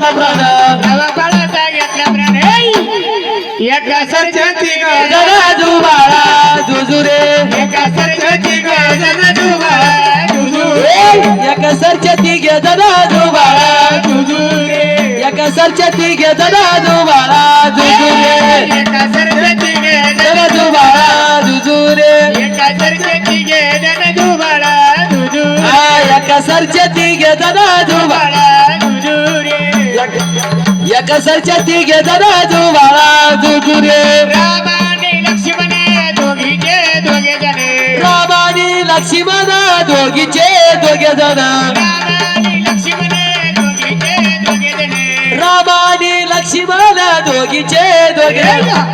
घेतला प्राण नवा घेतला प्राण एका जरा जुबाळा जुजुरे एका सरस्वती जन दुबाळा दुजू एक सरच्या तिघे जरा जुबाळा दुजू रे एक सरच्या जुबाळा जुजुरे एका सरस्वती जरा जुबाळा जुजुरे एका सरस्वती जन दुबाळा दुजू आ, एक जुबाळा एक सरच्या तिघे जरा जुबाळा जुजुरे रामाने लक्ष्मण दोघीचे दोघे जणे. रामानी लक्ष्मण दोघीचे दोघे जण. रामाने लक्ष्मण दोघीचे दोघे जणे.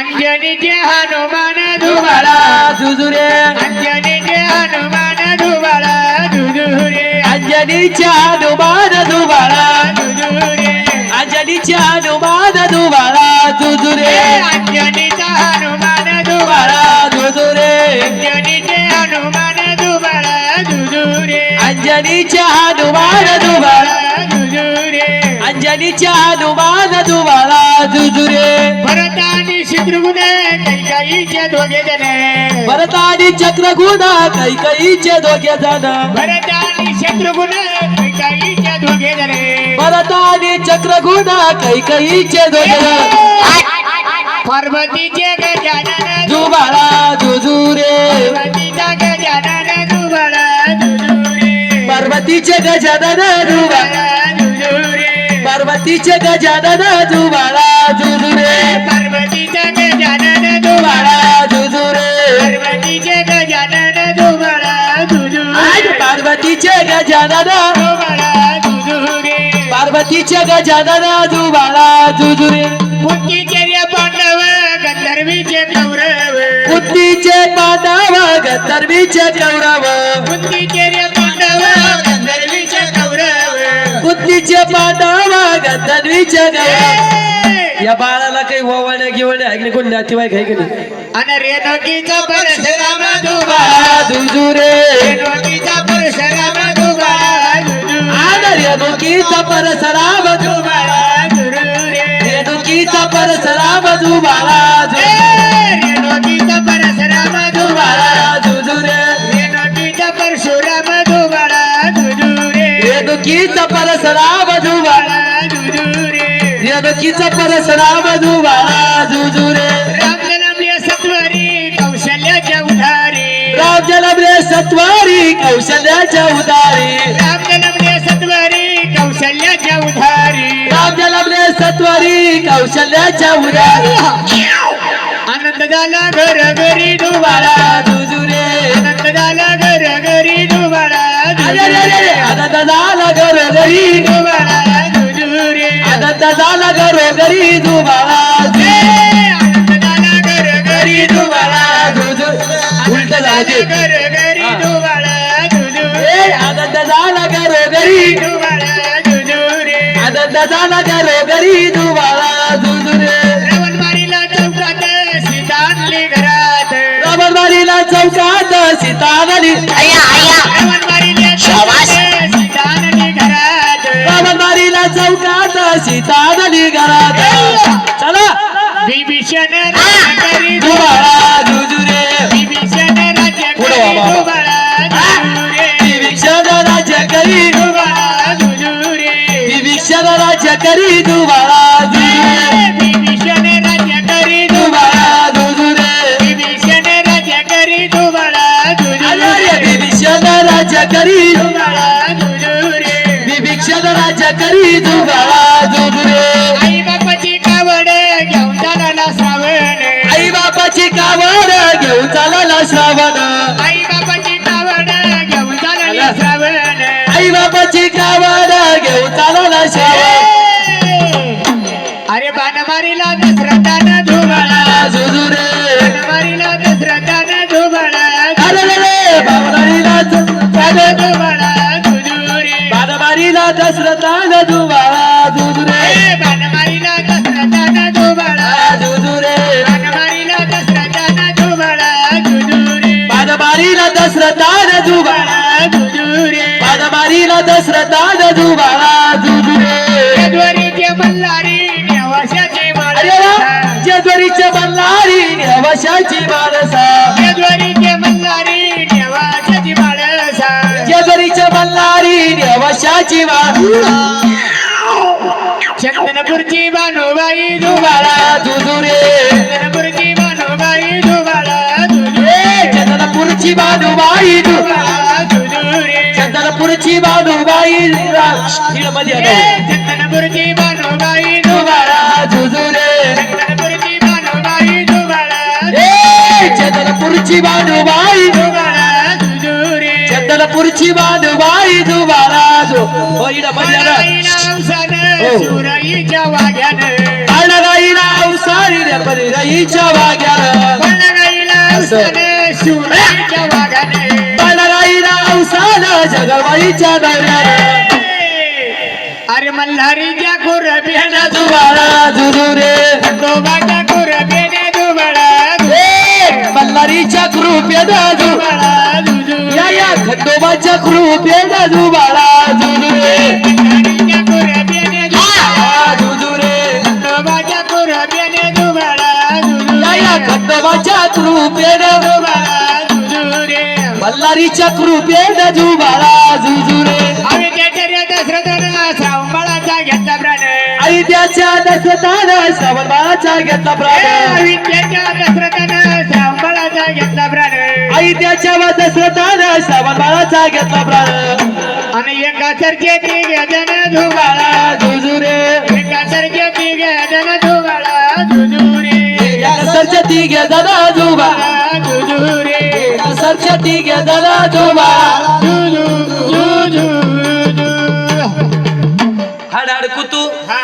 अंजनीचे हनुमान दुबाळा जुजुरे अंजनीचे हनुमान दुबाळा दुजुरे अंजनीच्या अंजनीच्या हनुमान जुबाळा दुजुरे अंजनीच्या जुबाळा जुजुरे भरत आणि शत्रुघ्न कैकाईचे दोघे जण. भरत आणि चक्रगुण कैकईचे दोघे जण. भरत आणि शत्रुघ्न कैकाईचे दोघे जण. भरत आणि चक्रगुण कैकईचे दोघे जण. पार्वतीचे गजानन जुबाळा जुजुरे पार्वतीचा गजानन दुबाळा पार्वतीचे गजानन जुबाळा पार्वतीचे गजानन जुबाळा जुजुरे. पार्वतीचा गजानन दुबाळा जुबाळा जुजुरे. पार्वतीचे गजानन दुबाळा दुजुरे आज पार्वतीचे गजानन पार्वतीचे गजानन जुबाळा जुजुरे. बुद्धीचे पांडव गंधर्वीचे कौरव. बुद्धीचे पांडव गंधर्वीचे कौरव. बुद्धीचे गंधर्वीचे कौरव या बाळाला काही ओवाळण्या गिवण्या ऐकले कोण नातेवाईक आहे की नाही आणि रेणुकीचा परशुराम दुबाळा बाळा जुजुरे रेणुकीचा परशुराम दुजू. आदर रेणुकीचा दुबाळा दुरुरे. रेणुकीचा जु ए, रेणुकीचा परशुराम दुबाळा बाळा जुजुरे रेणुकीचा परशुराम दुबाळा दुजुरे. रेणुकीचा दुजुरे. रेणुकीचा परसराम जुबाळा जुजुरे. राम जन्मले सत्वरी कौशल्याच्या उधारी. राम जन्मले सत्वारी कौशल्याच्या उदारी राम जन्मले सत्वरी कौशल्याच्या उधारी. राम जन्मले सत्वारी कौशल्याच्या उदारी आनंद झाला घर घरी बाळा जुजुरे. आनंद झाला घर घरी दुबाळा अरे रे रे रे, आनंद झाला घरोघरी दुबाळा दुजुरे आनंद झाला घरोघरी जुबाळा ए, आनंद झाला घर घरी जुजु उलट झाले. घर घरी. दुबाळा दुजुरे ए आनंद झाला घरोघरी. दुबाळा दुजुरे आनंद झाला घरोघरी जुबाळा जुजुरे रावण मारीला चौकात सीता आणली घरात. रमणवाडीला चौकात सीतावली रावण मारीला चौकात सीता चौकात सीता सीतावली घरात चला विभीषण राज्यकरी जुबाळा जुजुरे विभीषण राज्यकरी दुबाळा विभीषण राज्य दुबाळा विभीषण राज्य करी जुजुरे विभीषण जुजुरे विभीषण दुबाळा विभीषण करी दुबाळा करी जुबाळा जुजुरे आई बापाची कावड घेऊन चालला श्रावण. आई बापाची कावड घेऊन चालला श्रावण. आई बापाची कावड घेऊन चालला श्रावण. आई बापाची कावड घेऊन चालला श्रावण. अरे बाणमारीला दसरथान धुबाळा जुजुरे बाणमारीला दसरथान धुबाळा अरे जुजुरे दुजुरे दादा दुबाळा झुजुरे बाणमारीला दसरा दादा दुबाळा झुजुरे बाणमारीला दसरा दादा दुबाळा झुजुरे बाणमारीला दसरा दादा दुबाळा माळसा जद्वरीचे बल्लारी माणसा चंदनपूरची बानुबाई दुबाळा दुबाळा दुजुरे चंदनपूरची बानुबाई दुबाळा दुजू ए, चंदनपूरची बानुबाई दु दुबाळा दुजुरे चंदनपूरची बानुबाई मध्ये ए, चंदनपूरची बानुबाई दुबाळा दुबाळा दुजुरे चंदनपूरची बानुबाई दुबाळा ए चंदनपूरची बानुबाई दुबाळा दुजुरे चंदनपूरची बानुबाई दुबाळा दु मध्ये बाईला अवसान हो. सुराईच्या वाघ्यानं. गाईला अवसारी रे परिराईच्या वाग्यानं बाईला अवसान सुराईच्या वाघानं गाईला अवसान जगवाईच्या दौऱ्यानं अरे मल्हारीच्या कुर बेना दुबाळा दुजुरे दोबाच्या कुर दुबळा ए मल्हारीच्या कृपेनं दु खंडोबाच्या कृपेनं दुबळा दुजू रे मल्हारीच्या कृपेनं दुबाळा दुजुरे अरे त्याच्या दशरथानं श्रावणाचा घेतला प्राण. आई त्याच्या दशरथानं श्रावण बाळाचा घेतला प्राण. विद्याच्या दशरथानं श्रावणाचा घेतला प्राण. आई त्याच्या दशरथानं श्रावण बाळाचा घेतला प्राण आणि एका सरचे ती गजन धुबाळा बाळा दुजुरे एका सरचे ती गजन धुबाळा दुजुरे या सरच्या ती घे दादा जुबा दुजुरे या सरच्या ती घे दादा जुबा दुजू दुजू हाड हाड कुतू. हा.